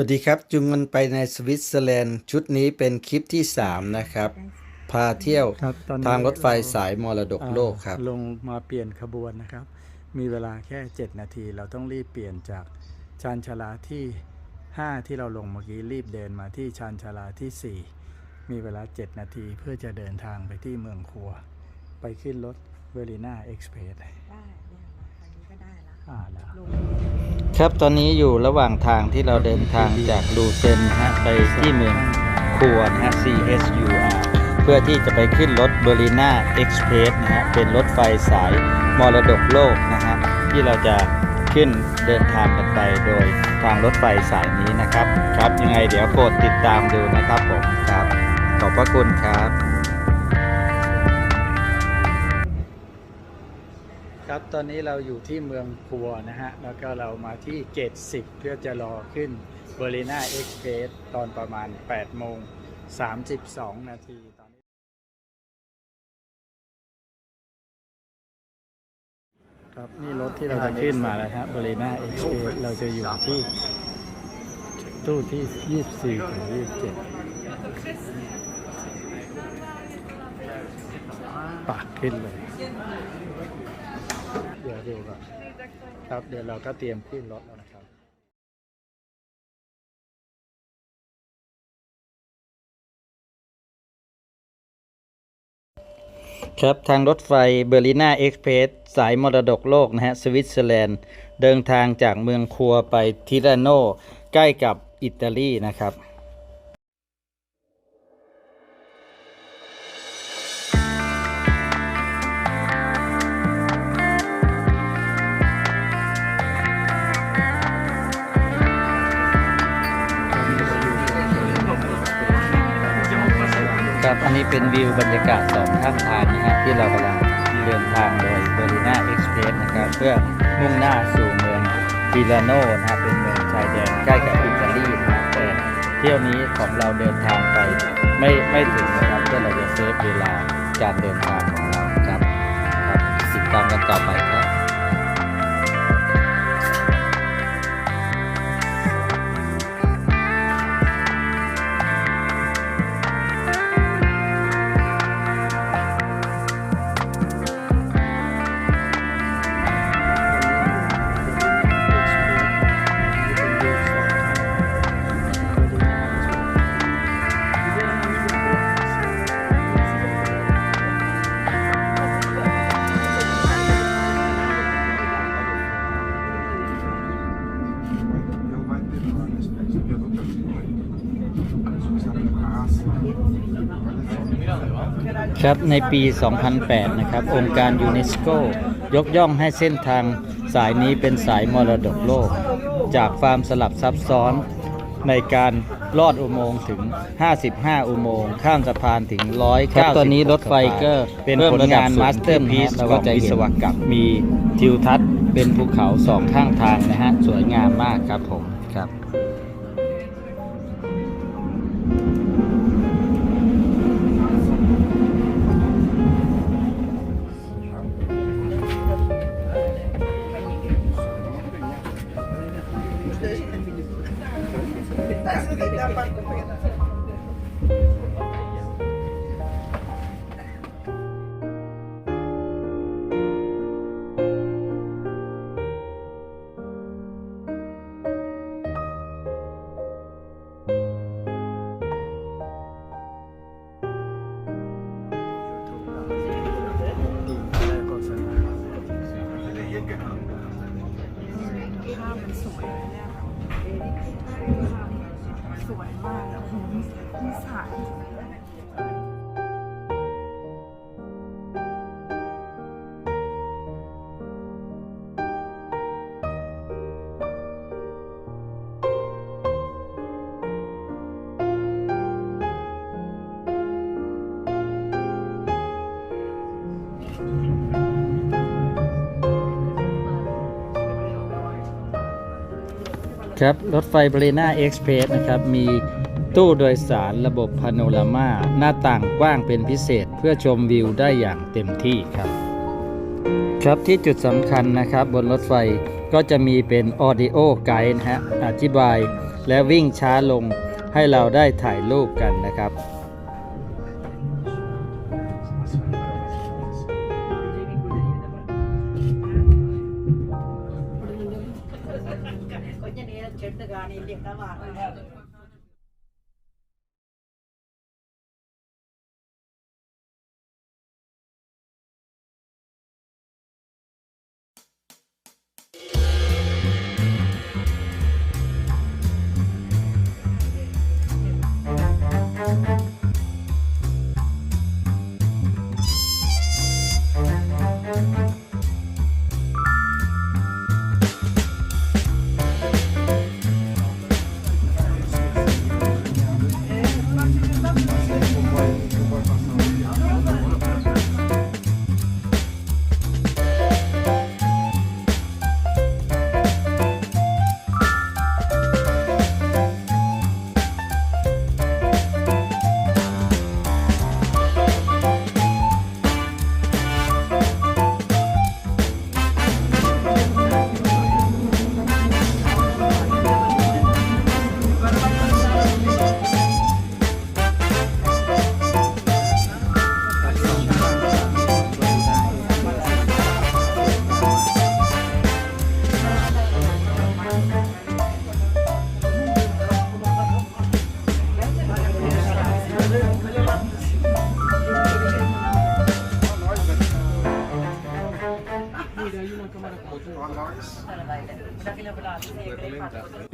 วัสดีครับ จุงมันไปในสวิตเซอร์แลนด์ ชุดนี้เป็นคลิปที่ 3 นะครับ พาเที่ยวครับตอนนี้ทางรถไฟสายมรดกโลกครับอ่าลงมาเปลี่ยนขบวนนะครับ มีเวลาแค่ 7 นาที เราต้องรีบเปลี่ยนจากชานชาลาที่ 5 ที่เราลงเมื่อกี้รีบเดินมาที่ชานชาลาที่ 4 มีเวลา 7 นาทีเพื่อจะเดินทางไปที่เมืองครัว ไปขึ้นรถเวลิน่าเอ็กซ์เพรส ครับตอนนี้อยู่ระหว่างทางที่เราเดินทางจากลูเซนฮะไปที่เมืองคัวนะฮะ CSUR เพื่อที่จะไปขึ้นรถเบอร์ลิน่าเอ็กซ์เพรสนะฮะเป็นรถไฟสายมรดกโลกนะฮะที่เราจะขึ้นเดินทางกันไปโดยทางรถไฟสายนี้นะครับ ครับยังไงเดี๋ยวโปรดติดตามดูนะครับผมครับ ขอบพระคุณครับ ครับตอนนี้เราอยู่ที่เมืองครัวนะฮะ แล้วก็เรามาที่เกต10 เพื่อจะรอขึ้นเบอร์ลิน่าเอ็กซ์เพรสตอนประมาณ8โมง32 นาทีตอนนี้ ครับนี่รถที่เราจะขึ้นมาแล้วฮะเบอร์ลิน่าเอ็กซ์เพรสเราจะอยู่ที่ตู้ที่ 24ถึง27ปากขึ้นเลยเดูก่อนครับเดี๋ยวเราก็เตรียมขึ้นรถแล้วนะครับครับทางรถไฟเบอร์ลิน่าเอ็กเพรสสายมรดกโลกนะฮะสวิตเซอร์แลนด์ เดินทางจากเมืองครัวไปทิราโนใกล้กับอิตาลีนะครับ เป็นวิวบรรยากาศสองข้างทางนะฮะที่เรากำลังเดินทางโดยเบอร์ลิน่าเอ็กซ์เพรสนะครับเพื่อมุ่งหน้าสู่เมืองฟิลาโนนะฮะเป็นเมืองชายแดนใกล้กับอิตาลีนะครับแต่เที่ยวนี้ของเราเดินทางไปไม่ไม่ถึงนะครับเพื่อเราจะเซฟเวลาการเดินทางของเราครับครับติดตามกันต่อไปครับ ครับในปี 2008 นะครับ องค์การยูเนสโกยกย่องให้เส้นทางสายนี้เป็นสายมรดกโลก จากความสลับซับซ้อนในการลอดอุโมงค์ถึง 55 อุโมงค์ข้ามสะพานถึง 100ครับตอนนี้รถไฟก็เป็นผลงานมาสเตอร์พีซของวิศวกรรมมีทิวทัศน์เป็นภูเขาสองข้างทางนะฮะ สวยงามมากครับผมครับ ครับ รถไฟบรีนาเอ็กซ์เพรสนะครับ มีตู้โดยสารระบบพาโนรามาหน้าต่างกว้างเป็นพิเศษเพื่อชมวิวได้อย่างเต็มที่ครับ ครับที่จุดสำคัญนะครับบนรถไฟก็จะมีเป็นออดิโอไกด์นะฮะอธิบายและวิ่งช้าลงให้เราได้ถ่ายรูปกันนะครับ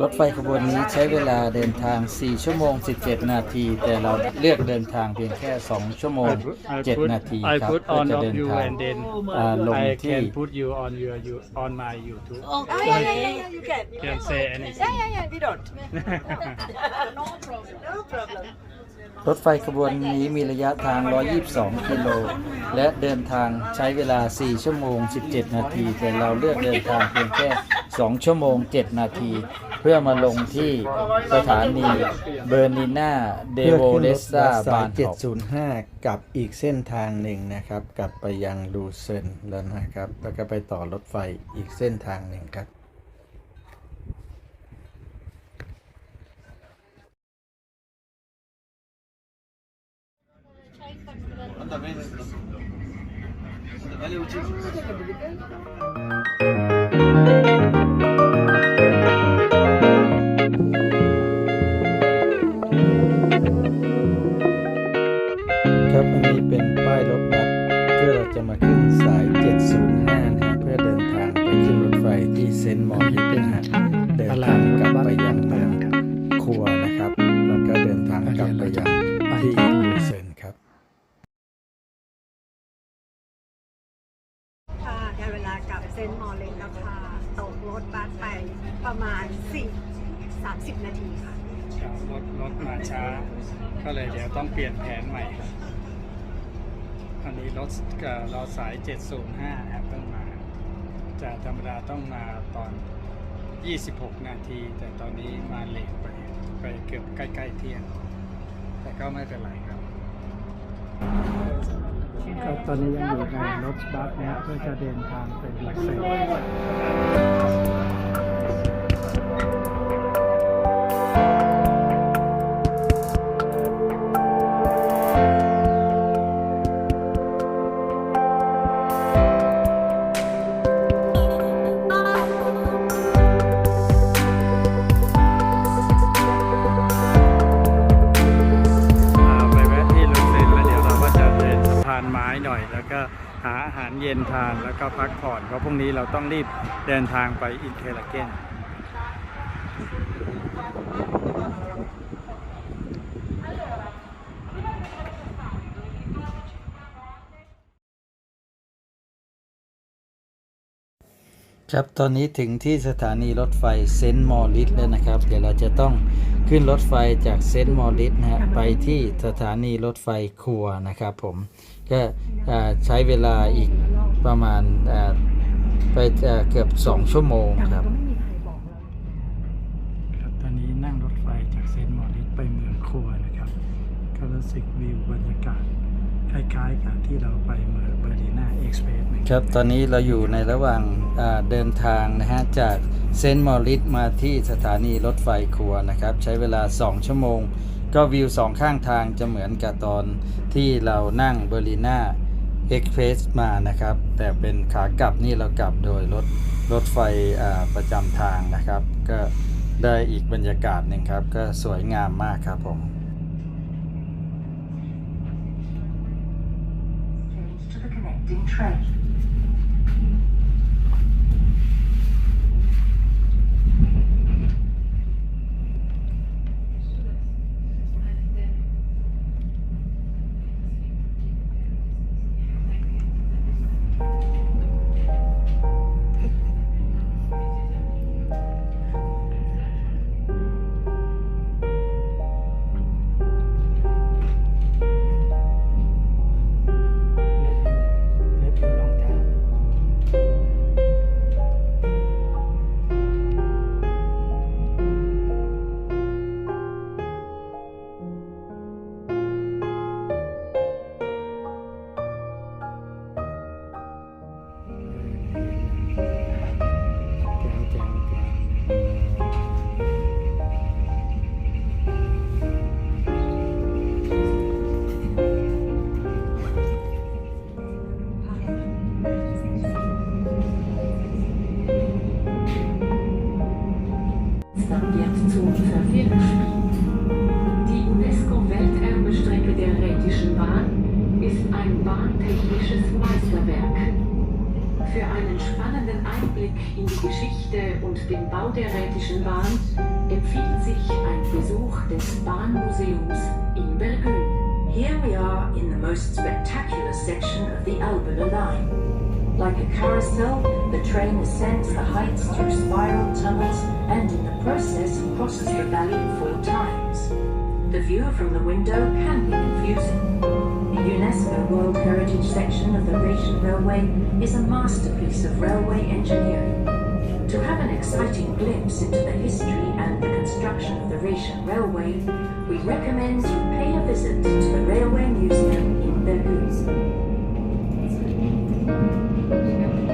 รถไฟขบวนนี้ใช้เวลาเดินทาง 4 ชั่วโมง 17 นาที แต่เราเลือกเดินทางเพียงแค่ 2 ชั่วโมง 7 นาที I ครับ put เพื่อ on จะ of เดิน you ทาง and then อ่าลง I ที่ can put you on your you on my YouTube Oh, yeah, yeah, yeah, yeah, you can. You can say anything Yeah, yeah, yeah, we don't. no problem. No problem. รถไฟขบวนนี้มีระยะทาง 122 กิโล และเดินทางใช้เวลา 4 ชั่วโมง 17 นาที แต่เราเลือกเดินทางเพียงแค่ 2 ชั่วโมง 7 นาที เพื่อมาลงที่สถานีเบอร์นิน่าเดโวเลสซาบาน705 กับอีกเส้นทางหนึ่งนะครับ กลับไปยังลูเซนแล้วนะครับ แล้วก็ไปต่อรถไฟอีกเส้นทางหนึ่งครับ ครับ เวลากลับเซนมอเลนแล้วค่ะตกรถบัสไปประมาณ4 30 นาทีค่ะ รถรถมาช้า ก็เลยเดี๋ยวต้องเปลี่ยนแผนใหม่ครับอันนี้รถกับเราสาย 705ครับต้องมา จากธรรมดาต้องมาตอน 26 นาที แต่ตอนนี้มาเลทไปไปเกือบใกล้ ๆ เที่ยง แต่ก็ไม่เป็นไรครับ ครับตอนนี้ยังอยู่ในรถบัสนะครับเพื่อจะเดินทางไปดูเซล เย็นทานแล้วก็พักผ่อนเพราะพรุ่งนี้เราต้องรีบเดินทางไปอินเทลเกนครับ ตอนนี้ถึงที่สถานีรถไฟเซนต์มอริสแล้วนะครับ เดี๋ยวเราจะต้อง ขึ้นรถไฟจากเซนต์มอริสนะฮะไปที่สถานีรถไฟครัวนะครับผมก็อ่าใช้เวลาอีกประมาณอ่าไปอ่าเกือบ 2 ชั่วโมงครับครับ ตอนนี้นั่งรถไฟจากเซนต์มอริสไปเมืองครัวนะครับก็รู้สึกวิวบรรยากาศ คล้ายๆกับที่เราไปเมืองเบอร์ลินาเอ็กซ์เพรสครับ ตอนนี้เราอยู่ในระหว่างเดินทางนะฮะ จากเซนต์มอริสมาที่สถานีรถไฟครัวนะครับ ใช้เวลา 2 ชั่วโมง ก็วิวสองข้างทางจะเหมือนกับตอนที่เรานั่งเบอร์ลินาเอ็กเพรสมานะครับ แต่เป็นขากลับนี่เรากลับโดยรถรถไฟประจำทางนะครับ ก็ได้อีกบรรยากาศหนึ่งครับ ก็สวยงามมากครับผม Hi. The line. Like a carousel, the train ascends the heights through spiral tunnels and in the process crosses the valley four times. The view from the window can be confusing. The UNESCO World Heritage section of the Rhaetian Railway is a masterpiece of railway engineering. To have an exciting glimpse into the history and the construction of the Rhaetian Railway, we recommend you pay a visit to the Railway Museum in Berguz. すいません。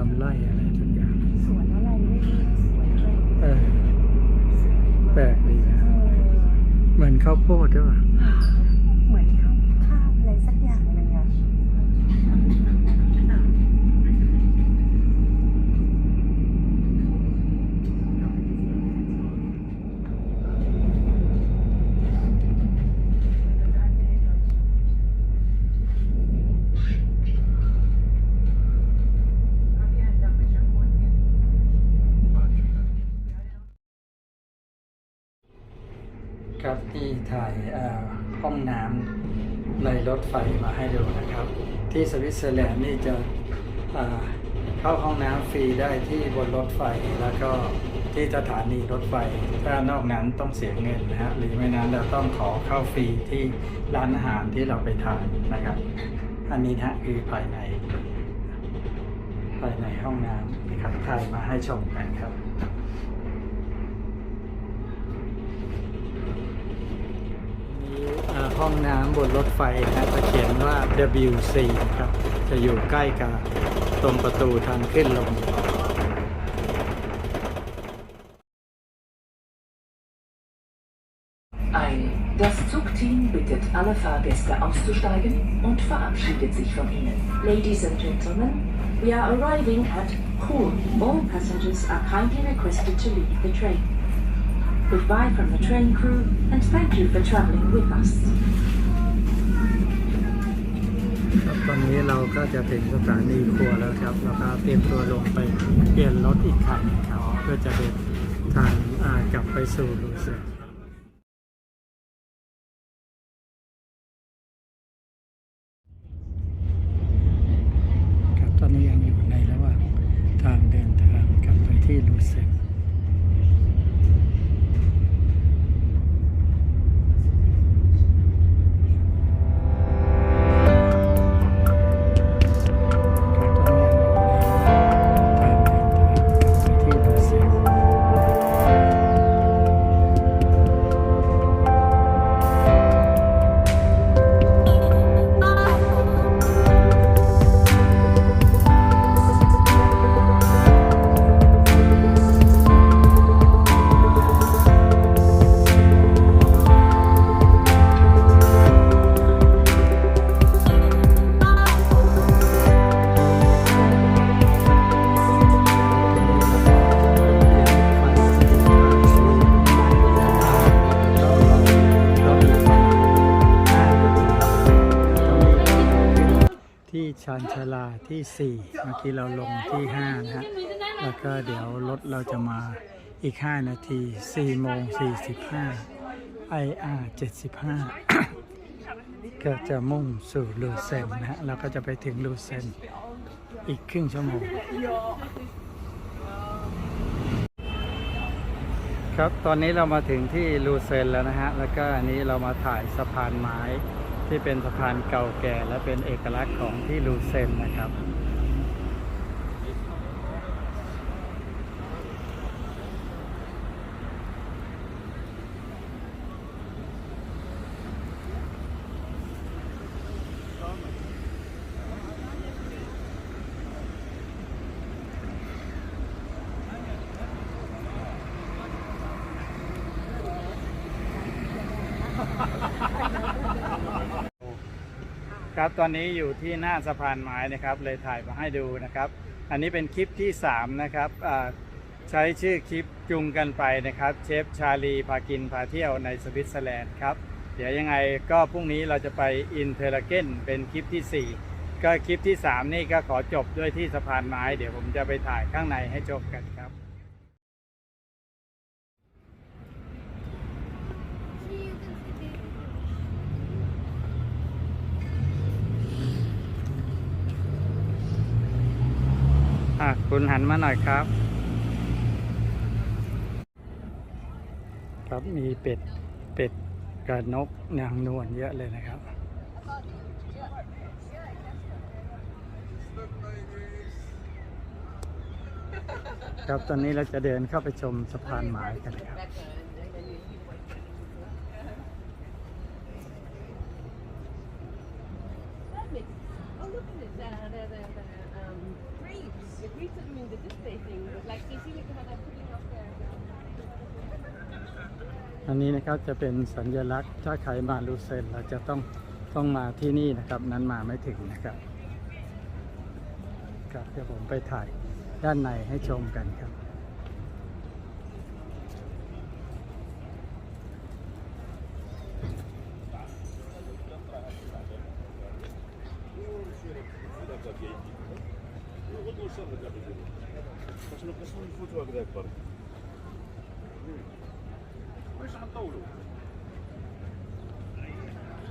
ทำไร่อะไรทุกอย่างสวนอะไรไม่รู้สวยเลยเออแปลกดีนะเหมือนข้าวโพดด้วยป่ะ เหมือนข้าวข้าวอะไรสักอย่างเลยอะ ครับที่ ถ่ายห้องน้ำในรถไฟมาให้ดูนะครับ ที่สวิตเซอร์แลนด์นี่จะเข้าห้องน้ำฟรีได้ที่บนรถไฟแล้วก็ที่สถานีรถไฟ ถ้านอกนั้นต้องเสียเงินนะฮะ หรือไม่นั้นเราต้องขอเข้าฟรีที่ร้านอาหารที่เราไปทานนะครับ อันนี้นะฮะคือภายใน ภายในห้องน้ำนะครับถ่ายมาให้ชมกันครับ ห้องน้ำบนรถไฟนะจะเขียนว่า WC นะครับ จะอยู่ใกล้กับตรงประตูทางขึ้นลง Ein. Das Zugteam bittet alle Fahrgäste auszusteigen und verabschiedet sich von ihnen. Ladies and gentlemen, we are arriving at Chur. All passengers are kindly requested to leave the train. Goodbye from the train crew and thank you for traveling with us. ครับตอนนี้เราก็จะถึงสถานีครัวแล้วครับ แล้วก็เตรียมตัวลงไปเปลี่ยนรถอีกคันครับเพื่อจะเดินทางกลับไปสู่ลูเซนครั ชานชาลาที่ 4 เมื่อกี้เราลงที่ 5 นะฮะ แล้วก็เดี๋ยวรถเราจะมาอีก 5 นาที4โมง45 IR 75 ก็จะมุ่งสู่ลูเซนนะฮะ เราก็จะไปถึงลูเซนอีกครึ่งชั่วโมง ครับ ตอนนี้เรามาถึงที่ลูเซนแล้วนะฮะ แล้วก็อันนี้เรามาถ่ายสะพานไม้ ที่เป็นสะพานเก่าแก่และเป็นเอกลักษณ์ของที่ลูเซนนะครับ ครับตอนนี้อยู่ที่หน้าสะพานไม้นะครับเลยถ่ายมาให้ดูนะครับ อันนี้เป็นคลิปที่ 3 นะครับใช้ชื่อคลิปจุงกันไปนะครับ เชฟชาลีพากินพาเที่ยวในสวิตเซอร์แลนด์ครับ เดี๋ยวยังไงก็พรุ่งนี้เราจะไปอินเทอร์เกนเป็นคลิปที่ 4 ก็คลิปที่ 3 นี่ก็ขอจบด้วยที่สะพานไม้ เดี๋ยวผมจะไปถ่ายข้างในให้จบกัน อะคุณหันมาหน่อยครับ ครับมีเป็ดเป็ดกระนกนางนวลเยอะเลยนะครับ ครับตอนนี้เราจะเดินเข้าไปชมสะพานไม้กันครับ Oh, look at it. The, the, the, the um, grapes. The grapes are doing the display thing. Like, you see, like, how they're putting up their. อั นนี้นะครับจะเป็นสัญลักษณ์ถ้าใครมาลูเซนเราจะต้องต้องมาที่นี่นะครับ นั้นมาไม่ถึงนะครับครับเดี๋ยวผมไปถ่ายด้านในให้ชมกันครับ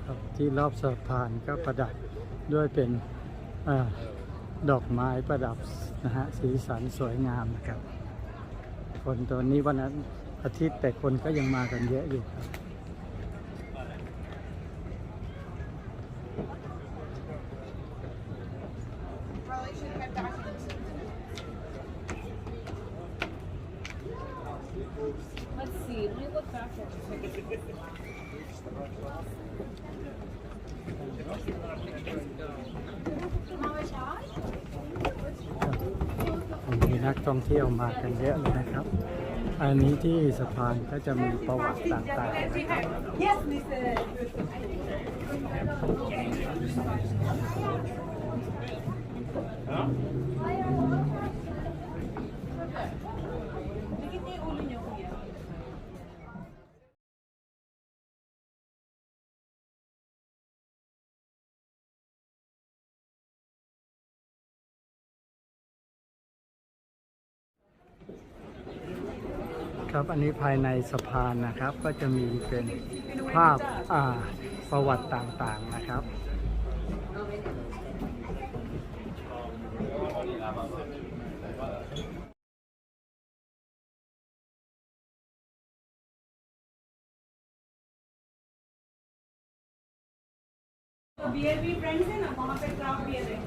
ครับที่รอบสะพานก็ประดับด้วยเป็นอดอกไม้ประดับนะฮะสีสันสวยงามนะครับ คนตอนนี้วันนั้นอาทิตย์แต่คนก็ยังมากันเยอะอยู่ครับ Let's see. Let me look back at it. มีนักท่องเที่ยวมากันเยอะเลยนะครับ อันนี้ที่สะพานก็จะมีประวัติต่างๆนะครับ Yes, อันนี้ภายในสะพานนะครับ ก็จะมีเป็นภาพประวัติต่างๆนะครับเบียร์บีเฟรนด์ใช่ไหมวาเป็นคราฟเบียร์เลย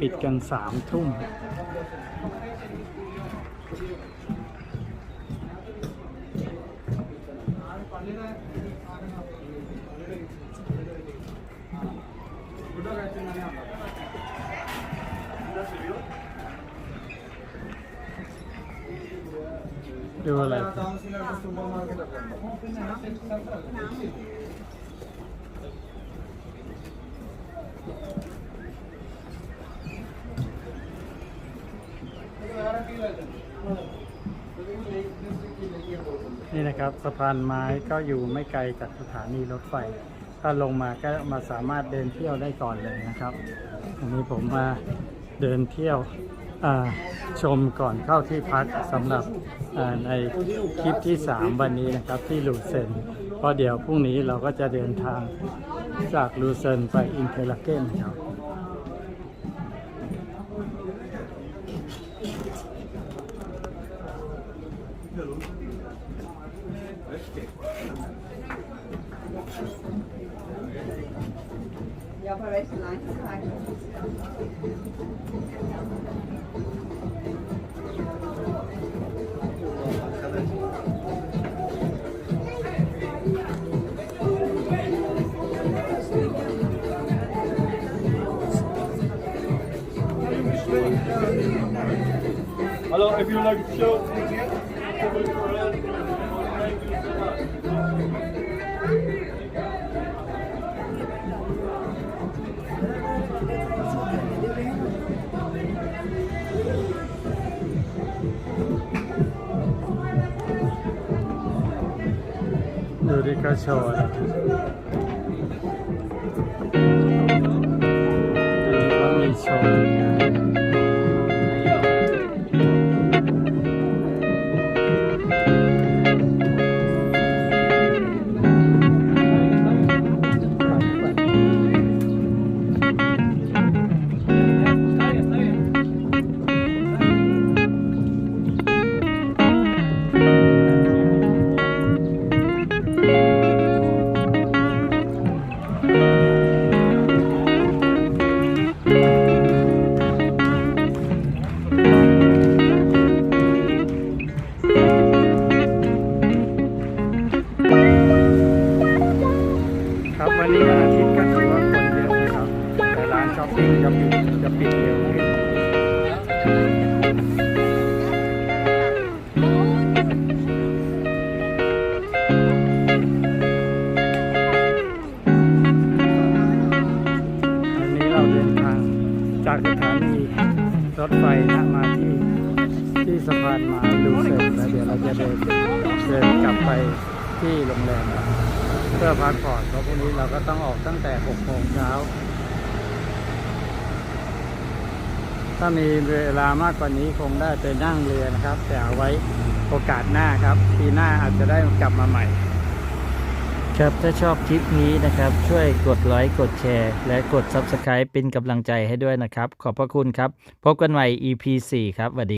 ปิดกันสามทุ่มดูอะไรครับ นะครับสะพานไม้ก็อยู่ไม่ไกลจากสถานีรถไฟ ถ้าลงมาก็มาสามารถเดินเที่ยวได้ก่อนเลยนะครับอันนี้ผมมาเดินเที่ยวชมก่อนเข้าที่พักสำหรับในคลิปที่ 3 วันนี้นะครับที่ลูเซนเพราะเดี๋ยวพรุ่งนี้เราก็จะเดินทางจากลูเซนไปอินเทลเกนครับ Hello, if you like to show. ดูดิเถ้ามีเวลามากกว่านี้คงได้ไปนั่งเรือนะครับ แต่เอาไว้โอกาสหน้าครับ ปีหน้าอาจจะได้กลับมาใหม่ ครับถ้าชอบคลิปนี้นะครับ ช่วยกดไลค์กดแชร์ และกด Subscribe เป็นกำลังใจให้ด้วยนะครับ ขอบพระคุณครับ พบกันใหม่ EP 4 ครับสวัสดี